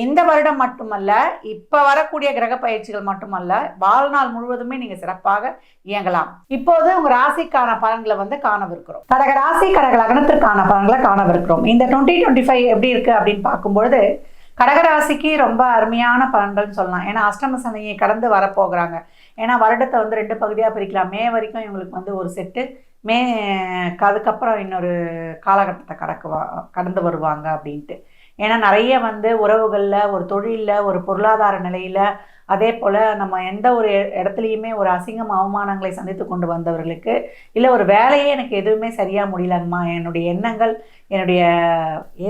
இந்த வருடம் மட்டுமல்ல இப்போ வரக்கூடிய கிரக பயிற்சிகள் மட்டுமல்ல வாழ்நாள் முழுவதுமே நீங்க சிறப்பாக இயங்கலாம். இப்போது உங்க ராசிக்கான பலன்களை வந்து காணவிருக்கிறோம். கடக ராசி கடக லக்னத்திற்கான பலன்களை காணவிருக்கிறோம். இந்த டுவெண்ட்டி டுவெண்ட்டி ஃபைவ் எப்படி இருக்கு அப்படின்னு பார்க்கும்பொழுது கடகராசிக்கு ரொம்ப அருமையான பலன்கள்னு சொல்லலாம். ஏன்னா அஷ்டம சனியை கடந்து வரப்போகிறாங்க. ஏன்னா வருடத்தை வந்து ரெண்டு பகுதியாக பிரிக்கலாம். மே வரைக்கும் இவங்களுக்கு வந்து ஒரு செட்டு மே அதுக்கப்புறம் இன்னொரு காலகட்டத்தை கடக்குவா கடந்து வருவாங்க அப்படின்ட்டு. ஏன்னா நிறைய வந்து உறவுகளில் ஒரு தொழிலில் ஒரு பொருளாதார நிலையில் அதே போல் நம்ம எந்த ஒரு இடத்துலையுமே ஒரு அசிங்கம் அவமானங்களை சந்தித்து கொண்டு வந்தவர்களுக்கு இல்லை ஒரு வேலையே எனக்கு எதுவுமே சரியாக முடியலங்கம்மா என்னுடைய எண்ணங்கள் என்னுடைய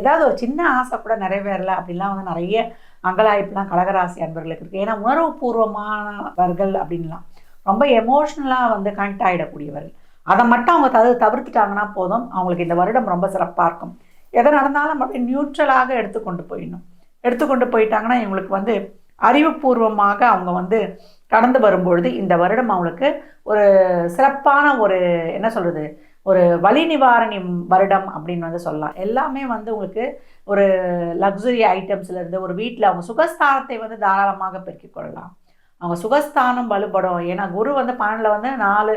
ஏதாவது ஒரு சின்ன ஆசை கூட நிறைவேறல அப்படிலாம் வந்து நிறைய அங்கலாய்ப்புலாம் கடகராசி அன்பர்களுக்கு இருக்குது ஏன்னா உணர்வுபூர்வமானவர்கள் அப்படின்லாம் ரொம்ப எமோஷ்னலாக வந்து கனெக்ட் ஆகிடக்கூடியவர்கள் அதை மட்டும் அவங்க தவிர தவிர்த்துட்டாங்கன்னா போதும். அவங்களுக்கு இந்த வருடம் ரொம்ப சிறப்பாக இருக்கும். எதை நடந்தாலும் அப்படியே நியூட்ரலாக எடுத்துக்கொண்டு போயிடணும். எடுத்துக்கொண்டு போயிட்டாங்கன்னா இவங்களுக்கு வந்து அறிவுபூர்வமாக அவங்க வந்து கடந்து வரும்பொழுது இந்த வருடம் அவங்களுக்கு ஒரு சிறப்பான ஒரு என்ன சொல்கிறது ஒரு வலி நிவாரணி வருடம் அப்படின்னு வந்து சொல்லலாம். எல்லாமே வந்து உங்களுக்கு ஒரு லக்ஸுரி ஐட்டம்ஸ்லேருந்து ஒரு வீட்டில் அவங்க சுகஸ்தானத்தை வந்து தாராளமாக பெருக்கிக் கொள்ளலாம். அவங்க சுகஸ்தானம் வலுப்படும். ஏன்னா குரு வந்து பன்னெண்டில் வந்து நாலு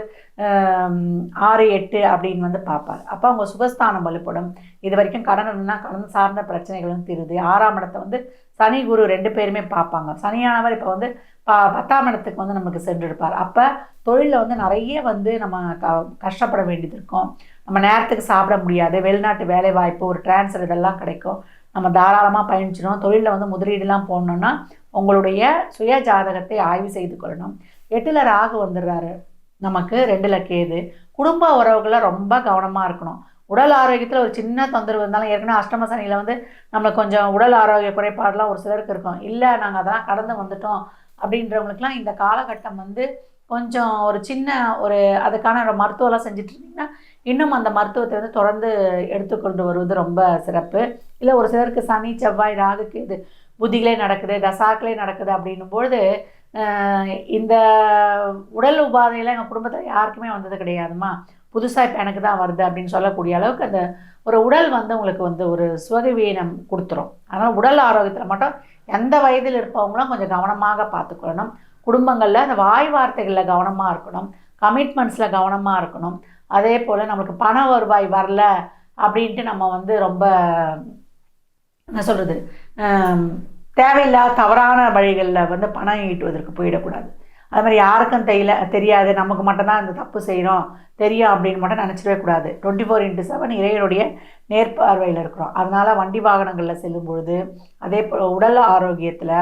ஆறு எட்டு அப்படின்னு வந்து பார்ப்பார். அப்போ அவங்க சுகஸ்தானம் வலுப்படும். இது வரைக்கும் கடன் இருந்தால் கடன் சார்ந்த பிரச்சனைகளும் தீருது. ஆறாம் இடத்தை வந்து சனி குரு ரெண்டு பேருமே பார்ப்பாங்க. சனியானவர் இப்போ வந்து ப பத்தாம் இடத்துக்கு வந்து நமக்கு சென்றிருப்பார். அப்போ தொழிலில் வந்து நிறைய வந்து நம்ம க கஷ்டப்பட வேண்டியது இருக்கும். நம்ம நேரத்துக்கு சாப்பிட முடியாது. வெளிநாட்டு வேலை வாய்ப்பு ஒரு டிரான்ஸ்ஃபர் இதெல்லாம் கிடைக்கும். நம்ம தாராளமாக பயணிச்சிடும் தொழிலில் வந்து முதலீடுலாம் போடணுன்னா உங்களுடைய சுய ஜாதகத்தை ஆய்வு செய்து கொள்ளணும். எட்டில் ராகு வந்துடுறாரு. நமக்கு ரெண்டில் கேது. குடும்ப உறவுகளை ரொம்ப கவனமாக இருக்கணும். உடல் ஆரோக்கியத்தில் ஒரு சின்ன தொந்தரவு இருந்தாலும் ஏற்கனவே அஷ்டம சனியில் வந்து நம்மளுக்கு கொஞ்சம் உடல் ஆரோக்கிய குறைபாடெலாம் ஒரு சிலருக்கு இருக்கும். இல்லை நாங்கள் அதெல்லாம் கடந்து வந்துட்டோம் அப்படின்றவங்களுக்குலாம் இந்த காலகட்டம் வந்து கொஞ்சம் ஒரு சின்ன ஒரு அதுக்கான ஒரு மருத்துவம்லாம் செஞ்சுட்டு இருந்தீங்கன்னா இன்னும் அந்த மருத்துவத்தை வந்து தொடர்ந்து எடுத்துக்கொண்டு வருவது ரொம்ப சிறப்பு. இல்லை ஒரு சிலருக்கு சனி செவ்வாய் ராகுக்கு இது புத்திகளே நடக்குது தசாக்களே நடக்குது அப்படின்னும் பொழுது இந்த உடல் உபாதையெல்லாம் எங்கள் குடும்பத்தில் யாருக்குமே வந்தது கிடையாதுமா புதுசாக இப்போ எனக்கு தான் வருது அப்படின்னு சொல்லக்கூடிய அளவுக்கு அந்த ஒரு உடல் வந்து உங்களுக்கு வந்து ஒரு சுகவீனம் கொடுத்துரும். அதனால் உடல் ஆரோக்கியத்தில் மட்டும் எந்த வயதில் இருப்பவங்களும் கொஞ்சம் கவனமாக பார்த்துக்கொள்ளணும். குடும்பங்களில் அந்த வாய் வார்த்தைகளில் கவனமாக இருக்கணும். கமிட்மெண்ட்ஸில் கவனமாக இருக்கணும். அதே போல் நம்மளுக்கு பண வருவாய் வரல அப்படின்ட்டு நம்ம வந்து ரொம்ப என்ன சொல்கிறது தேவையில்லாத தவறான வழிகளில் வந்து பணம் ஈட்டுவதற்கு போயிடக்கூடாது. அது மாதிரி யாருக்கும் தெரியல தெரியாது நமக்கு மட்டும்தான் அந்த தப்பு செய்கிறோம் தெரியும் அப்படின்னு மட்டும் நினச்சிடவே கூடாது. டுவெண்ட்டி ஃபோர் இன்ட்டு செவன் இறைவனுடைய நேர்பார்வையில் இருக்கிறோம். அதனால் வண்டி வாகனங்களில் செல்லும் பொழுது அதே போல் உடல் ஆரோக்கியத்தில்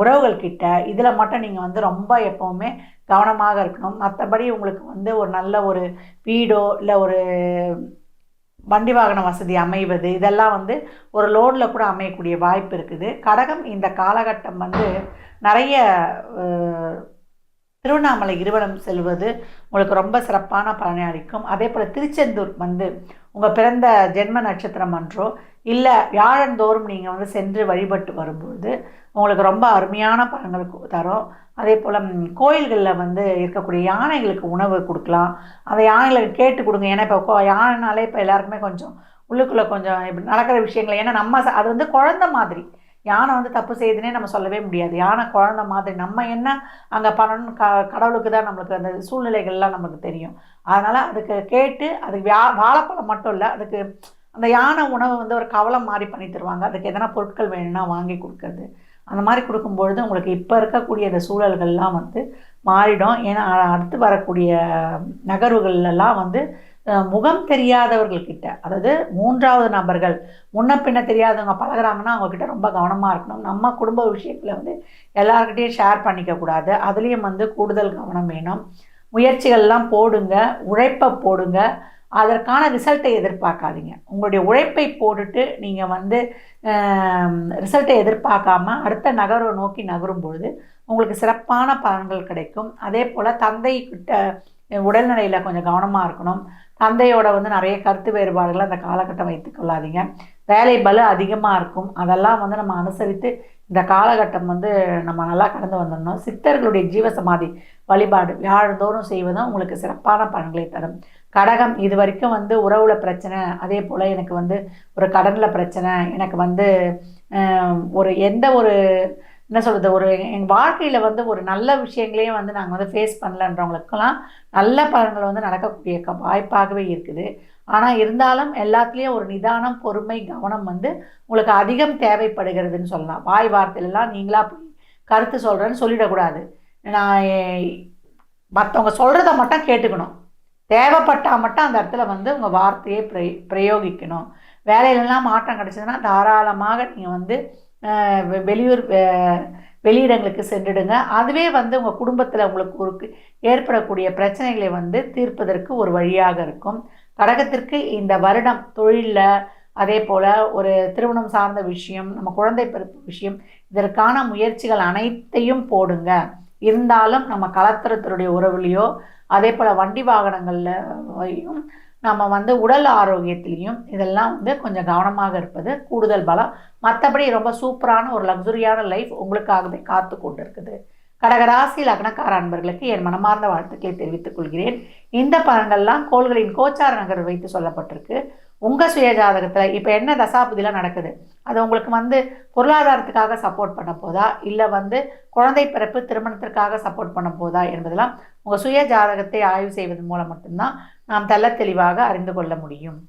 உறவுகள் கிட்ட இதில் மட்டும் நீங்கள் வந்து ரொம்ப எப்போவுமே கவனமாக இருக்கணும். மற்றபடி உங்களுக்கு வந்து ஒரு நல்ல ஒரு வீடோ இல்லை ஒரு வண்டி வாகன வசதி அமைவது இதெல்லாம் வந்து ஒரு லோனில் கூட அமையக்கூடிய வாய்ப்பு இருக்குது. கடகம் இந்த காலகட்டம் வந்து நிறைய திருவண்ணாமலை இருவனம் செல்வது உங்களுக்கு ரொம்ப சிறப்பான பலனை அளிக்கும். அதே போல் திருச்செந்தூர் வந்து உங்கள் பிறந்த ஜென்ம நட்சத்திரம் அன்றோ இல்லை வியாழந்தோறும் நீங்கள் வந்து சென்று வழிபட்டு வரும்பொழுது உங்களுக்கு ரொம்ப அருமையான பலன்கள் தரும். அதே போல் கோயில்களில் வந்து இருக்கக்கூடிய யானைகளுக்கு உணவு கொடுக்கலாம். அந்த யானைகளுக்கு கேட்டு கொடுங்க. ஏன்னா இப்போ யானைனாலே இப்போ எல்லாருக்குமே கொஞ்சம் உள்ளுக்குள்ளே கொஞ்சம் இப்போ நடக்கிற விஷயங்கள். ஏன்னா நம்ம அது வந்து குழந்த மாதிரி. யானை வந்து தப்பு செய்யுதுன்னே நம்ம சொல்லவே முடியாது. யானை குழந்த மாதிரி நம்ம என்ன அங்கே பண்ணணும் க கடவுளுக்கு தான் நம்மளுக்கு அந்த சூழ்நிலைகள்லாம் நமக்கு தெரியும். அதனால் அதுக்கு கேட்டு அதுக்கு வியா வாழைப்பழம் மட்டும் இல்லை அதுக்கு அந்த யானை உணவு வந்து ஒரு கவலை மாதிரி பண்ணி தருவாங்க. அதுக்கு எதனா பொருட்கள் வேணும்னா வாங்கி கொடுக்கறது. அந்த மாதிரி கொடுக்கும்பொழுது உங்களுக்கு இப்போ இருக்கக்கூடிய இந்த சூழல்கள்லாம் வந்து மாறிடும். ஏன்னா அடுத்து வரக்கூடிய நகர்வுகள்லாம் வந்து முகம் தெரியாதவர்கள்கிட்ட அதாவது மூன்றாவது நபர்கள் முன்ன பின்ன தெரியாதவங்க பழகுறாங்கன்னா அவங்கக்கிட்ட ரொம்ப கவனமாக இருக்கணும். நம்ம குடும்ப விஷயத்தில் வந்து எல்லாருக்கிட்டையும் ஷேர் பண்ணிக்க கூடாது. அதுலேயும் வந்து கூடுதல் கவனம் வேணும். முயற்சிகள்லாம் போடுங்க உழைப்பை போடுங்க. அதற்கான ரிசல்ட்டை எதிர்பார்க்காதீங்க. உங்களுடைய உழைப்பை போட்டுட்டு நீங்கள் வந்து ரிசல்ட்டை எதிர்பார்க்காம அடுத்த நகர்வை நோக்கி நகரும் பொழுது உங்களுக்கு சிறப்பான பலன்கள் கிடைக்கும். அதே போல் தந்தை கிட்ட உடல்நிலையில் கொஞ்சம் கவனமாக இருக்கணும். தந்தையோட வந்து நிறைய கருத்து வேறுபாடுகளை அந்த காலகட்டம் வைத்துக்கொள்ளாதீங்க வேலை பலு அதிகமாக இருக்கும். அதெல்லாம் வந்து நம்ம அனுசரித்து இந்த காலகட்டம் வந்து நம்ம நல்லா கடந்து வந்துடணும் சித்தர்களுடைய ஜீவசமாதி வழிபாடு வியாழந்தோறும் செய்வதும் உங்களுக்கு சிறப்பான பலன்களை தரும். கடகம் இது வரைக்கும் வந்து உறவுல பிரச்சனை அதே போல் எனக்கு வந்து ஒரு கடனில் பிரச்சனை எனக்கு வந்து ஒரு எந்த ஒரு என்ன சொல்கிறது ஒரு எங்கள் வாழ்க்கையில் வந்து ஒரு நல்ல விஷயங்களையும் வந்து நாங்கள் வந்து ஃபேஸ் பண்ணலன்றவங்களுக்கெல்லாம் நல்ல பலன்கள் வந்து நடக்கக்கூடிய க- வாய்ப்பாகவே இருக்குது. ஆனால் இருந்தாலும் எல்லாத்துலேயும் ஒரு நிதானம் பொறுமை கவனம் வந்து உங்களுக்கு அதிகம் தேவைப்படுகிறதுன்னு சொல்லலாம். வாய் வார்த்தையிலலாம் நீங்களாக போய் கருத்து சொல்கிறேன்னு சொல்லிடக்கூடாது. நான் மற்றவங்க சொல்கிறத மட்டும் கேட்டுக்கணும். தேவைப்பட்டால் மட்டும் அந்த இடத்துல வந்து உங்கள் வார்த்தையை பிரயோகிக்கணும். வேலையிலலாம் மாற்றம் கிடச்சதுன்னா தாராளமாக நீங்கள் வந்து வெளியூர் வெளியிடங்களுக்கு சென்றுடுங்க. அதுவே வந்து உங்கள் குடும்பத்தில் உங்களுக்கு ஒரு ஏற்படக்கூடிய பிரச்சனைகளை வந்து தீர்ப்பதற்கு ஒரு வழியாக இருக்கும். கடகத்திற்கு இந்த வருடம் தொழிலில் அதே போல் ஒரு திருமணம் சார்ந்த விஷயம் நம்ம குழந்தை பிறப்பு விஷயம் இதற்கான முயற்சிகள் அனைத்தையும் போடுங்க. இருந்தாலும் நம்ம கலத்திரத்தினுடைய உறவுலையோ அதே போல் வண்டி வாகனங்கள்லையும் நம்ம வந்து உடல் ஆரோக்கியத்திலையும் இதெல்லாம் வந்து கொஞ்சம் கவனமாக இருப்பது கூடுதல் பலம். மற்றபடி ரொம்ப சூப்பரான ஒரு லக்ஸுரியான லைஃப் உங்களுக்காகவே காத்து கொண்டு இருக்குது கடகராசி லக்னக்கார அன்பர்களுக்கு என் மனமார்ந்த வாழ்த்துக்களை தெரிவித்துக் கொள்கிறேன். இந்த பலன்கள்லாம் கோள்களின் கோச்சார நகர் வைத்து சொல்லப்பட்டிருக்கு. உங்கள் சுய ஜாதகத்தில் இப்போ என்ன தசாபுதிலாம் நடக்குது? அது உங்களுக்கு வந்து பொருளாதாரத்துக்காக சப்போர்ட் பண்ண போதா? இல்லை வந்து குழந்தை பிறப்பு திருமணத்திற்காக சப்போர்ட் பண்ண போதா என்பதெல்லாம் உங்கள் சுய ஜாதகத்தை ஆய்வு செய்வதன் மூலம் மட்டும்தான் நாம் தள்ள தெளிவாக அறிந்து கொள்ள முடியும்.